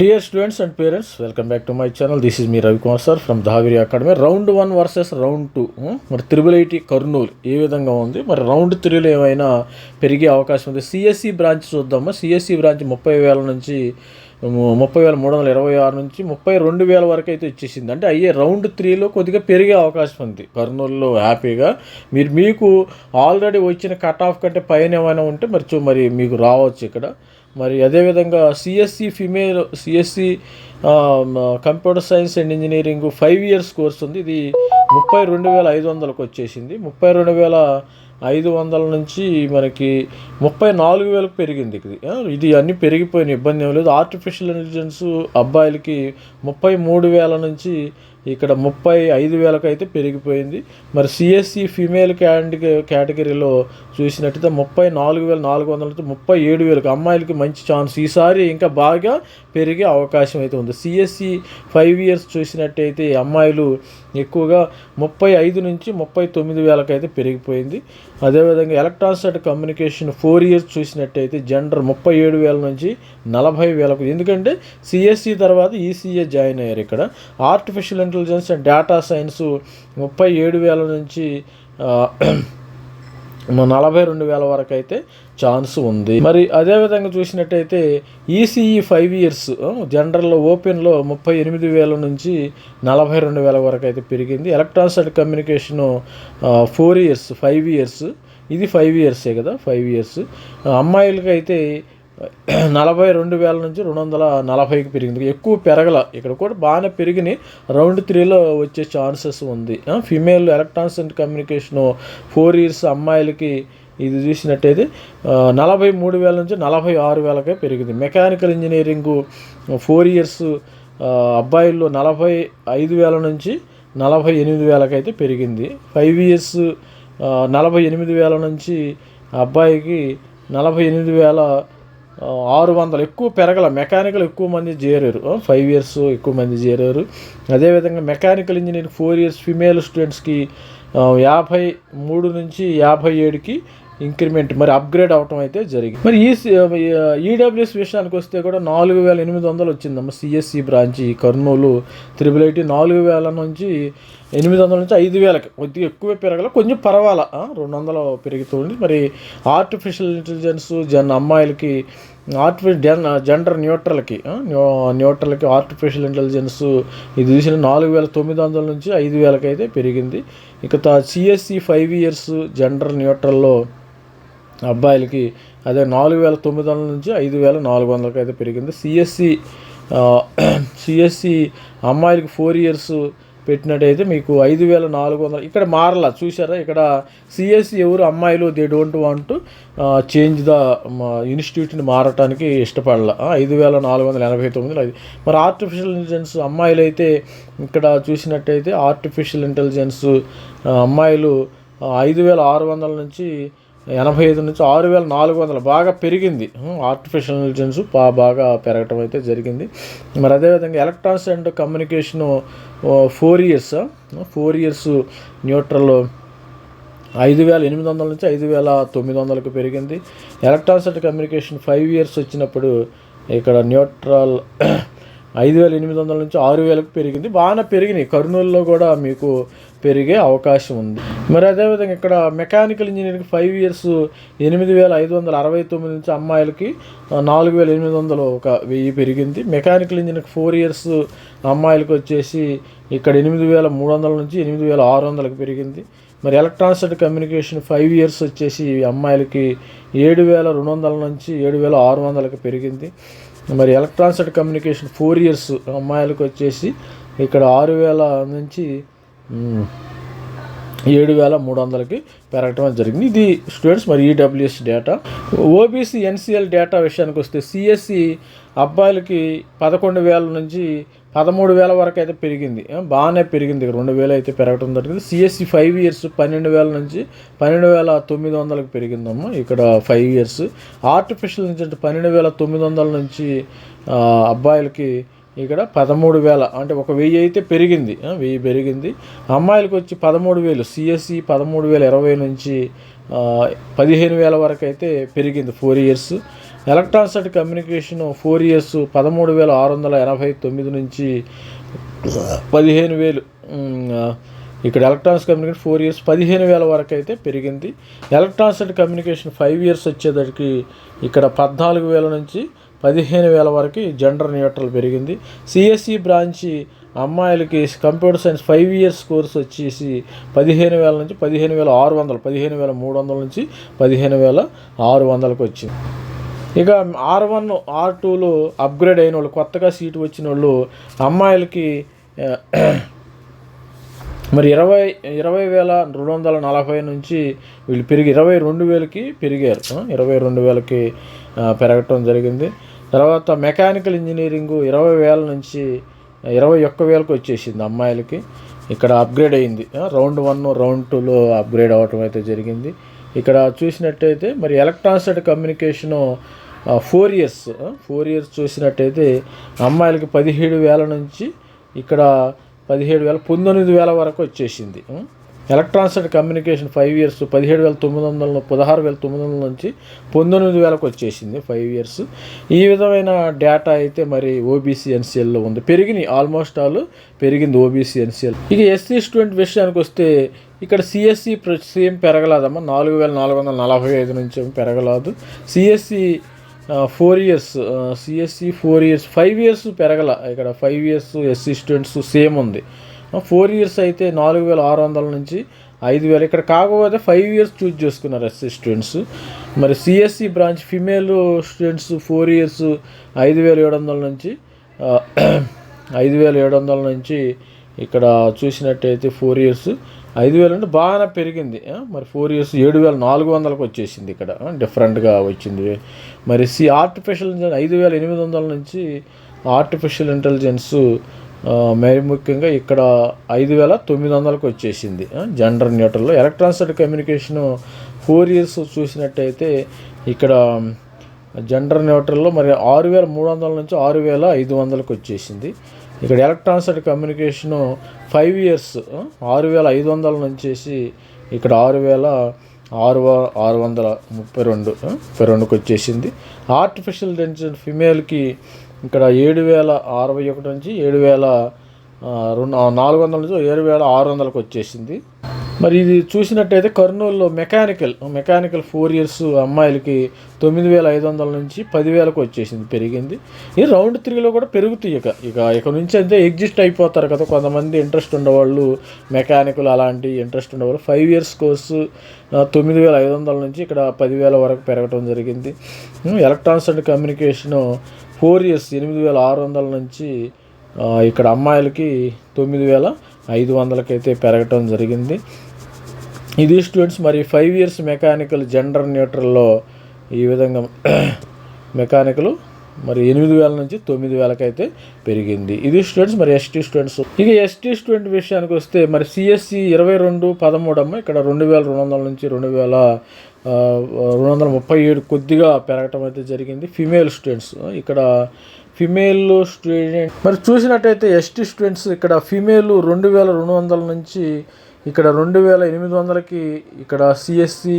Dear students and parents welcome back to my channel this is me Ravikumar sir from Dhaviri academy round one versus round two మరి triple IT Kurnool ఏ విధంగా ఉంది? మరి round త్రీలో ఏమైనా పెరిగే అవకాశం ఉంది? సిఎస్సి బ్రాంచ్ చూద్దామా? సిఎస్సి బ్రాంచ్ ముప్పై వేల నుంచి ముప్పై వేల మూడు వందల ఇరవై ఆరు నుంచి ముప్పై రెండు వేల వరకు అయితే ఇచ్చేసింది. అంటే అయ్యే రౌండ్ త్రీలో కొద్దిగా పెరిగే అవకాశం ఉంది. కర్నూలులో హ్యాపీగా మీరు మీకు ఆల్రెడీ వచ్చిన కట్ ఆఫ్ కంటే పైన ఏమైనా ఉంటే మరి చూ మరి మీకు రావచ్చు ఇక్కడ. మరి అదేవిధంగా CSC female CSC computer science and engineering five years course ఉంది. ఇది ముప్పై రెండు వేల ఐదు వందలకు వచ్చేసింది. ముప్పై రెండు వేల ఐదు వందల నుంచి మనకి ముప్పై నాలుగు వేలకు పెరిగింది ఇది. ఇది అన్నీ పెరిగిపోయిన ఇబ్బంది ఏం లేదు. ఆర్టిఫిషియల్ ఇంటెలిజెన్స్ అబ్బాయిలకి ముప్పై మూడు వేల నుంచి ఇక్కడ ముప్పై ఐదు వేలకు అయితే పెరిగిపోయింది. మరి సిఎస్సి ఫీమేల్ క్యాండి కేటగిరీలో చూసినట్టయితే ముప్పై నాలుగు వేల నాలుగు వందల ముప్పై ఏడు వేలకు అమ్మాయిలకి మంచి ఛాన్స్ ఈసారి ఇంకా బాగా పెరిగే అవకాశం అయితే ఉంది. సిఎస్సి ఫైవ్ ఇయర్స్ చూసినట్టయితే అమ్మాయిలు ఎక్కువగా ముప్పై ఐదు నుంచి ముప్పై తొమ్మిది వేలకైతే పెరిగిపోయింది. అదేవిధంగా electronics and communication four years చూసినట్టయితే జెండర్ ముప్పై ఏడు వేల నుంచి నలభై వేలకు. ఎందుకంటే సిఎస్సి తర్వాత ఈసీఏ జాయిన్ అయ్యారు ఇక్కడ. Artificial intelligence and data science ముప్పై ఏడు వేల నుంచి నలభై రెండు వేల వరకు అయితే ఛాన్స్ ఉంది. మరి అదేవిధంగా చూసినట్టయితే ఈసీఈ ఫైవ్ ఇయర్స్ జనరల్ ఓపెన్లో ముప్పై ఎనిమిది వేల నుంచి నలభై రెండు వేల వరకు అయితే పెరిగింది. Electronics and communication four years five years ఇది ఫైవ్ ఇయర్సే కదా ఫైవ్ ఇయర్స్. అమ్మాయిలకైతే నలభై రెండు వేల నుంచి రెండు వందల నలభైకి పెరిగింది. ఎక్కువ పెరగల. ఇక్కడ కూడా బాగానే పెరిగినాయి రౌండ్ త్రీలో వచ్చే ఛాన్సెస్ ఉంది. Female electronics and communication four years అమ్మాయిలకి ఇది చూసినట్టయితే నలభై మూడు వేల నుంచి నలభై ఆరు వేలకే పెరిగింది. మెకానికల్ ఇంజనీరింగ్ ఫోర్ ఇయర్స్ అబ్బాయిల్లో నలభై ఐదు వేల నుంచి నలభై ఎనిమిది వేలకైతే పెరిగింది. ఫైవ్ ఇయర్స్ నలభై ఎనిమిది వేల నుంచి అబ్బాయికి నలభై ఎనిమిది వేల ఆరు వందలు ఎక్కువ పెరగల మెకానికల్ ఎక్కువ మంది చేరారు. ఫైవ్ ఇయర్స్ ఎక్కువ మంది చేరారు. అదేవిధంగా mechanical engineering four years female స్టూడెంట్స్కి యాభై మూడు నుంచి యాభై ఏడుకి ఇంక్రిమెంట్ మరి అప్గ్రేడ్ అవటం అయితే జరిగింది. మరి ఈ ఈడబ్ల్యూఎస్ విషయానికి వస్తే కూడా నాలుగు వేల ఎనిమిది వందలు వచ్చిందమ్మ CSC branch Kurnool. Triple IT నాలుగు వేల నుంచి ఎనిమిది వందల నుంచి ఐదు వేలకి. కొద్దిగా ఎక్కువ పెరగల కొంచెం పర్వాలా రెండు వందలు పెరుగుతుంది మరి ఆర్టిఫిషియల్ ఇంటెలిజెన్స్ జన్ అమ్మాయిలకి ఆర్టిఫిషియల్ జన్ జెండర్ న్యూట్రల్కి న్యూ- న్యూట్రల్కి ఆర్టిఫిషియల్ ఇంటెలిజెన్స్ ఇది చూసిన నాలుగు వేల తొమ్మిది వందల నుంచి ఐదు వేలకైతే అయితే పెరిగింది. ఇక C S E five years gender న్యూట్రల్లో అబ్బాయిలకి అదే నాలుగు వేల తొమ్మిది వందల నుంచి ఐదు వేల నాలుగు వందలకి అయితే పెరిగింది. సిఎస్సి సిఎస్సి అమ్మాయిలకి ఫోర్ ఇయర్స్ పెట్టినట్టయితే మీకు ఐదు వేల నాలుగు వందలు. ఇక్కడ మారలా చూసారా ఇక్కడ సిఎస్సి ఎవరు? అమ్మాయిలు they don't want change the ఇన్స్టిట్యూట్ని మారటానికి ఇష్టపడాల. ఐదు వేల నాలుగు వందల ఎనభై తొమ్మిది ఐదు. మరి ఆర్టిఫిషియల్ ఇంటెలిజెన్స్ అమ్మాయిలు అయితే ఇక్కడ చూసినట్టయితే ఆర్టిఫిషియల్ ఇంటెలిజెన్స్ అమ్మాయిలు ఐదు వేల ఆరు వందల నుంచి ఎనభై ఐదు నుంచి ఆరు వేల నాలుగు వందలు బాగా పెరిగింది. ఆర్టిఫిషియల్ ఇంటెలిజెన్స్ బా బాగా పెరగటం అయితే జరిగింది. మరి అదేవిధంగా electronics and communication four years four years neutral ఐదు వేల ఎనిమిది వందల నుంచి ఐదు వేల తొమ్మిది వందలకు పెరిగింది. Electronics and communication five years వచ్చినప్పుడు ఇక్కడ న్యూట్రల్ ఐదు వేల ఎనిమిది వందల నుంచి ఆరు వేలకు పెరిగింది. బాగానే పెరిగినాయి. కర్నూలులో కూడా మీకు పెరిగే అవకాశం ఉంది. మరి అదేవిధంగా ఇక్కడ మెకానికల్ ఇంజనీరింగ్ ఫైవ్ ఇయర్స్ ఎనిమిది వేల ఐదు వందల అరవై తొమ్మిది నుంచి అమ్మాయిలకి నాలుగు వేల ఎనిమిది వందలు ఒక వెయ్యి పెరిగింది. మెకానికల్ ఇంజనీరింగ్ ఫోర్ ఇయర్స్ అమ్మాయిలకు వచ్చేసి ఇక్కడ ఎనిమిది వేల మూడు వందల నుంచి ఎనిమిది వేల ఆరు వందలకు పెరిగింది. మరి electronics and communication five years వచ్చేసి అమ్మాయిలకి ఏడు వేల రెండు వందల నుంచి ఏడు వేల ఆరు వందలకు పెరిగింది. మరి electronics and communication four years అమ్మాయిలకు వచ్చేసి ఇక్కడ ఆరు వేల నుంచి ఏడు వేల మూడు వందలకి పెరగటం జరిగింది. ఇది స్టూడెంట్స్ మరి EWS data OBC NCL data విషయానికి వస్తే సిఎస్సి అబ్బాయిలకి పదకొండు వేల నుంచి పదమూడు వేల వరకు అయితే పెరిగింది. బాగానే పెరిగింది. రెండు వేలు అయితే పెరగడం జరిగింది. సిఎస్సి ఫైవ్ ఇయర్స్ పన్నెండు వేల నుంచి పన్నెండు వేల తొమ్మిది వందలకు పెరిగిందమ్మా. ఇక్కడ ఫైవ్ ఇయర్స్ ఆర్టిఫిషియల్ ఇంటెలిజెన్స్ పన్నెండు వేల తొమ్మిది వందల నుంచి అబ్బాయిలకి ఇక్కడ పదమూడు వేల అంటే ఒక వెయ్యి అయితే పెరిగింది. వెయ్యి పెరిగింది. అమ్మాయిలకు వచ్చి పదమూడు వేలు సిఎస్సి పదమూడు వేల ఇరవై నుంచి పదిహేను వేల వరకు అయితే పెరిగింది four years. Electronics and communication four years పదమూడు వేల ఆరు వందల ఎనభై తొమ్మిది నుంచి పదిహేను వేలు ఇక్కడ ఎలక్ట్రానిక్స్ కమ్యూనికేషన్ ఫోర్ ఇయర్స్ పదిహేను వేల వరకు అయితే పెరిగింది. Electronics and communication five years వచ్చేసరికి ఇక్కడ పద్నాలుగు వేల నుంచి పదిహేను వేల వరకు జెండర్ న్యూట్రల్ పెరిగింది. సిఎస్సి బ్రాంచి అమ్మాయిలకి computer science five years course వచ్చేసి పదిహేను వేల నుంచి పదిహేను వేల ఆరు వందలు పదిహేను వేల మూడు వందల నుంచి పదిహేను వేల ఆరు వందలకు వచ్చింది. ఇక ఆర్ వన్ ఆర్ టూలో అప్గ్రేడ్ అయిన వాళ్ళు కొత్తగా సీటు వచ్చిన వాళ్ళు అమ్మాయిలకి మరి ఇరవై ఇరవై వేల రెండు వందల నలభై నుంచి వీళ్ళు పెరిగి ఇరవై రెండు వేలకి పెరిగారు. ఇరవై రెండు వేలకి పెరగటం జరిగింది. తర్వాత మెకానికల్ ఇంజనీరింగ్ ఇరవై వేల నుంచి ఇరవై ఒక్క వేలకు వచ్చేసింది అమ్మాయిలకి. ఇక్కడ అప్గ్రేడ్ అయింది. రౌండ్ వన్ రౌండ్ టూలో అప్గ్రేడ్ అవ్వటం అయితే జరిగింది. ఇక్కడ చూసినట్టయితే మరి electronics and communication four years four years చూసినట్టయితే అమ్మాయిలకి పదిహేడు వేల నుంచి ఇక్కడ పదిహేడు వేల పంతొమ్మిది వేల వరకు వచ్చేసింది. Electronics and communication five years పదిహేడు వేల తొమ్మిది వందల పదహారు వేల తొమ్మిది వందల నుంచి పంతొమ్మిది వేలకు వచ్చేసింది ఫైవ్ ఇయర్స్. ఈ విధమైన డేటా అయితే మరి ఓబీసీ ఎన్సీఎల్లో ఉంది. పెరిగినాయి ఆల్మోస్ట్ ఆల్ పెరిగింది ఓబీసీ ఎన్సీఎల్. ఇక ఎస్సీ స్టూడెంట్ విషయానికి వస్తే ఇక్కడ సిఎస్సి సేమ్ పెరగలేదమ్మా. నాలుగు వేల నాలుగు వందల నలభై ఐదు నుంచి పెరగలేదు. CSC four years CSC four years five years పెరగల. ఇక్కడ five years SC students same ఉంది. ఫోర్ ఇయర్స్ అయితే నాలుగు వేల ఆరు వందల నుంచి ఐదు వేలు. ఇక్కడ కాకపోతే ఫైవ్ ఇయర్స్ చూజ్ చేసుకున్నారు ఎస్సీ స్టూడెంట్స్ మరి CSC branch female students four years ఐదు వేల ఏడు వందల నుంచి ఐదు వేల ఏడు వందల నుంచి ఇక్కడ చూసినట్టయితే ఫోర్ ఇయర్స్ ఐదు వేలు అంటే బాగా పెరిగింది. మరి ఫోర్ ఇయర్స్ ఏడు వేల నాలుగు వందలకు వచ్చేసింది ఇక్కడ. డిఫరెంట్గా వచ్చింది. మరి సి ఆర్టిఫిషియల్ ఇంటెలిజెన్స్ ఐదు వేల ఎనిమిది వందల నుంచి ఆర్టిఫిషియల్ ఇంటెలిజెన్స్ మరి ముఖ్యంగా ఇక్కడ ఐదు వేల తొమ్మిది వందలకు వచ్చేసింది. జనరల్ జెండర్ న్యూట్రల్లో ఎలక్ట్రానిక్స్ కమ్యూనికేషన్ ఫోర్ ఇయర్స్ చూసినట్టయితే ఇక్కడ జెండర్ న్యూట్రల్లో మరి ఆరు వేల మూడు వందల నుంచి ఆరు వేల ఐదు వందలకు వచ్చేసింది. ఇక్కడ ఎలక్ట్రానిక్స్ కమ్యూనికేషను ఫైవ్ ఇయర్స్ ఆరు వేల ఐదు వందల నుంచేసి ఇక్కడ ఆరు వేల ఆరు ఆరు వందల ముప్పై రెండు ముప్పై రెండుకి వచ్చేసింది. ఆర్టిఫిషియల్ ఇంటెలిజెన్స్ ఫిమేల్కి ఇక్కడ ఏడు వేల అరవై ఒకటి నుంచి ఏడు వేల రెండు నాలుగు వందల నుంచి ఏడు వేల ఆరు వందలకు వచ్చేసింది. మరి ఇది చూసినట్టయితే కర్నూలులో మెకానికల్ మెకానికల్ ఫోర్ ఇయర్స్ అమ్మాయిలకి తొమ్మిది వేల ఐదు వందల నుంచి పదివేలకు వచ్చేసింది పెరిగింది. ఇది రౌండ్ త్రీలో కూడా పెరుగుతాయి ఇక. ఇక ఇక నుంచి అయితే ఎగ్జిస్ట్ అయిపోతారు కదా కొంతమంది ఇంట్రెస్ట్ ఉండేవాళ్ళు మెకానికల్ అలాంటి ఇంట్రెస్ట్ ఉండేవాళ్ళు ఫైవ్ ఇయర్స్ కోర్సు తొమ్మిది వేల ఐదు వందల నుంచి ఇక్కడ పదివేల వరకు పెరగడం జరిగింది. Electronics and communication four years ఎనిమిది వేల ఆరు వందల నుంచి ఇక్కడ అమ్మాయిలకి తొమ్మిది వేల ఐదు వందలకైతే పెరగటం జరిగింది. ఇది స్టూడెంట్స్ మరి ఫైవ్ ఇయర్స్ మెకానికల్ జెండర్ న్యూట్రల్లో ఈ విధంగా మెకానికల్ మరి ఎనిమిది వేల నుంచి తొమ్మిది వేలకైతే పెరిగింది. ఇది స్టూడెంట్స్ మరి ఎస్టీ స్టూడెంట్స్ ఇక ఎస్టీ స్టూడెంట్ విషయానికి వస్తే మరి సిఎస్సి ఇరవై రెండు పదమూడు అమ్మ ఇక్కడ రెండు వేల రెండు వందల నుంచి రెండు వేల రెండు వందల ముప్పై ఏడు కొద్దిగా పెరగటం అయితే జరిగింది. ఫిమేల్ స్టూడెంట్స్ ఇక్కడ ఫిమేల్ స్టూడెంట్ మరి చూసినట్టయితే ఎస్టీ స్టూడెంట్స్ ఇక్కడ ఫిమేల్ రెండు వేల రెండు వందల నుంచి ఇక్కడ రెండు వేల ఎనిమిది వందలకి ఇక్కడ సిఎస్సి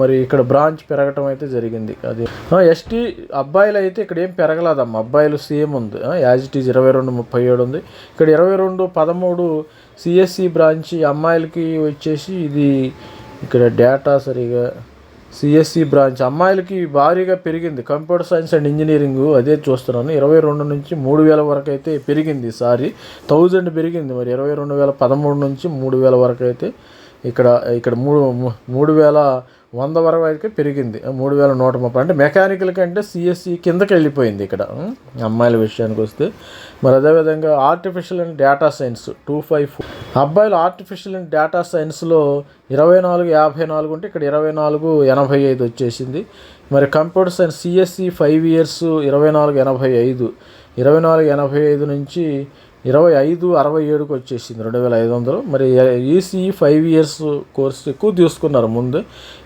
మరి ఇక్కడ బ్రాంచ్ పెరగటం అయితే జరిగింది. అది ఎస్టీ అబ్బాయిలు అయితే ఇక్కడ ఏం పెరగలేదమ్మ. అబ్బాయిలు సేమ్ ఉంది. యాజ్ ఇట్ ఈజ్ ఇరవై రెండు ముప్పై ఏడు ఉంది. ఇక్కడ ఇరవై రెండు పదమూడు సిఎస్సి బ్రాంచ్ అమ్మాయిలకి వచ్చేసి ఇది ఇక్కడ డేటా సరిగా సిఎస్సి బ్రాంచ్ అమ్మాయిలకి భారీగా పెరిగింది. కంప్యూటర్ సైన్స్ అండ్ ఇంజనీరింగ్ అదే చూస్తున్నాను. ఇరవై రెండు నుంచి మూడు వేల వరకు అయితే పెరిగింది ఈసారి థౌజండ్ పెరిగింది మరి. ఇరవై రెండు వేల పదమూడు నుంచి మూడు వేల వరకు అయితే ఇక్కడ ఇక్కడ మూడు మూడు వేల వంద వరకు పెరిగింది. మూడు వేల నూట ముప్పై. అంటే మెకానికల్ కంటే సిఎస్సి కిందకి వెళ్ళిపోయింది ఇక్కడ. అమ్మాయిల విషయానికి వస్తే. మరి అదేవిధంగా artificial and data science two five four అబ్బాయిలు ఆర్టిఫిషియల్ అండ్ డేటా సైన్స్లో ఇరవై నాలుగు యాభై నాలుగు ఉంటే ఇక్కడ ఇరవై నాలుగు ఎనభై ఐదు వచ్చేసింది. మరి computer science CSC five years ఇరవై నాలుగు ఎనభై ఐదు. ఇరవై నాలుగు ఎనభై ఐదు నుంచి ఇరవై ఐదు అరవై ఏడుకి వచ్చేసింది రెండు వేల ఐదు వందలు. మరి ఈసీఈ ఫైవ్ ఇయర్స్ కోర్స్ ఎక్కువ తీసుకున్నారు ముందు.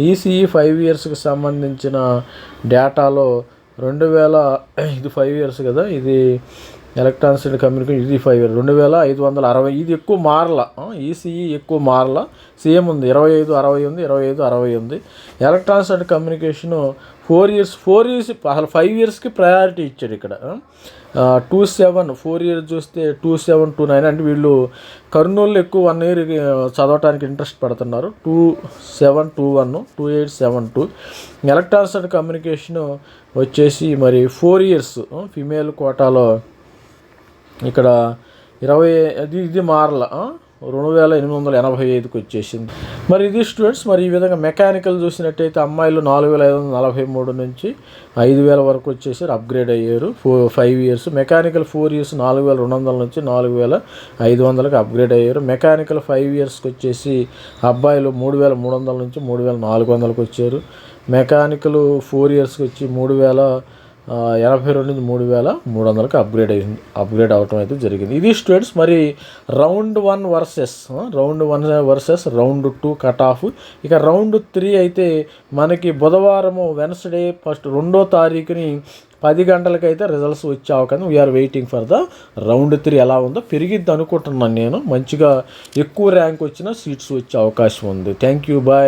ఈసీఈ ఫైవ్ ఇయర్స్కి సంబంధించిన డేటాలో రెండు వేల ఇది ఫైవ్ ఇయర్స్ కదా ఇది ఎలక్ట్రానిక్స్ అండ్ కమ్యూనికేషన్ ఇది ఫైవ్ రెండు వేల ఐదు వందల అరవై. ఇది ఎక్కువ మారల. ఈసీఈ ఎక్కువ మారల. సేమ్ ఉంది. ఇరవై ఐదు అరవై ఉంది. ఇరవై ఐదు అరవై ఉంది. Electronics and communication four years four years అసలు ఫైవ్ ఇయర్స్కి ప్రయారిటీ ఇచ్చాడు ఇక్కడ. టూ సెవెన్ ఫోర్ ఇయర్స్ చూస్తే టూ సెవెన్ టూ నైన్ అంటే వీళ్ళు కర్నూలు ఎక్కువ వన్ ఇయర్ చదవటానికి ఇంట్రెస్ట్ పెడుతున్నారు. Two seven two one two eight seven two. Electronics and communication వచ్చేసి మరి ఫోర్ ఇయర్స్ ఫిమేల్ కోటాలో ఇక్కడ ఇరవై అది ఇది మారల రెండు వేల ఎనిమిది వందల ఎనభై ఐదుకి వచ్చేసింది. మరి ఇది స్టూడెంట్స్ మరి ఈ విధంగా మెకానికల్ చూసినట్టయితే అమ్మాయిలు నాలుగు వేల ఐదు వందల నలభై మూడు నుంచి ఐదు వేల వరకు వచ్చేసారు అప్గ్రేడ్ అయ్యారు. Four five years. Mechanical four years నాలుగు వేల రెండు వందల నుంచి నాలుగు వేల ఐదు వందలకు అప్గ్రేడ్ అయ్యారు. మెకానికల్ ఫైవ్ ఇయర్స్కి వచ్చేసి అబ్బాయిలు మూడు వేల మూడు వందల నుంచి మూడు వేల నాలుగు వందలకు వచ్చారు. మెకానికల్ ఫోర్ ఇయర్స్కి వచ్చి మూడు వేల ఎనభై రెండు నుంచి మూడు వేల మూడు వందలకు అప్గ్రేడ్ అయింది అప్గ్రేడ్ అవటం అయితే జరిగింది. ఇది స్టూడెంట్స్ మరి round one versus round one versus round two cut off ఇక రౌండ్ త్రీ అయితే మనకి బుధవారము వెన్స్డే ఫస్ట్ రెండో తారీఖుని పది గంటలకైతే రిజల్ట్స్ వచ్చే అవకాశం. We are waiting for the round three ఎలా ఉందో పెరిగిద్ది అనుకుంటున్నాను నేను. మంచిగా ఎక్కువ ర్యాంక్ వచ్చిన సీట్స్ వచ్చే అవకాశం ఉంది. Thank you bye